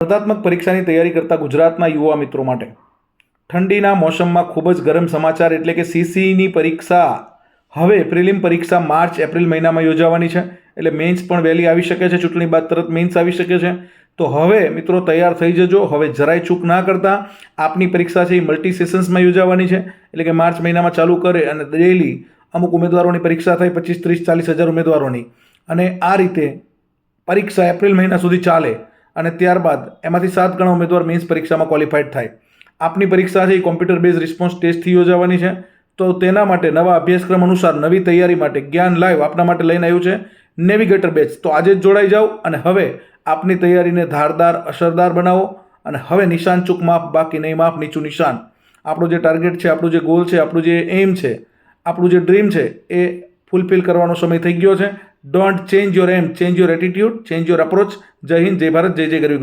સ્પર્ધાત્મક પરીક્ષાની તૈયારી કરતા ગુજરાતના યુવા મિત્રો માટે. ઠંડીના મોસમમાં ખૂબ જ ગરમ સમાચાર એટલે કે સીસીની પરીક્ષા. હવે પ્રિલિમ પરીક્ષા માર્ચ, એપ્રિલ મહિનામાં યોજાવાની છે. એટલે મેન્સ પણ વહેલી આવી શકે છે, ચૂંટણી બાદ તરત મેન્સ આવી શકે છે. તો હવે મિત્રો તૈયાર થઈ જજો, હવે જરાય ચૂક ના કરતા. આપની પરીક્ષા છે એ મલ્ટી સેશન્સમાં યોજાવાની છે. એટલે કે માર્ચ મહિનામાં ચાલુ કરે અને ડેલી અમુક ઉમેદવારોની પરીક્ષા થાય પચીસ, ત્રીસ, ચાલીસ હજાર ઉમેદવારોની. અને આ રીતે પરીક્ષા એપ્રિલ મહિના સુધી ચાલે. અને ત્યારબાદ એમાંથી સાત ગણા ઉમેદવાર મેન્સ પરીક્ષામાં ક્વોલિફાઈડ થાય. આપની પરીક્ષા છે એ કોમ્પ્યુટર બેઝ રિસ્પોન્સ ટેસ્ટથી યોજાવાની છે. તો તેના માટે નવા અભ્યાસક્રમ અનુસાર નવી તૈયારી માટે જ્ઞાન લાઈવ આપના માટે લઈને આવ્યું છે. નેવિગેટર બેચ તો આજે જ જોડાઈ જાઓ અને હવે આપની તૈયારીને ધારદાર, અસરદાર બનાવો અને હવે નિશાન ચૂક માપ, બાકી નહીં માપ, નીચું નિશાન. આપણું જે ટાર્ગેટ છે, આપણું જે ગોલ છે, આપણું જે એમ છે, આપણું જે ડ્રીમ છે એ ફૂલફિલ કરવાનો સમય થઈ ગયો છે. don't change your aim change your attitude change your approach. Jai hind jai bharat jai jai garvik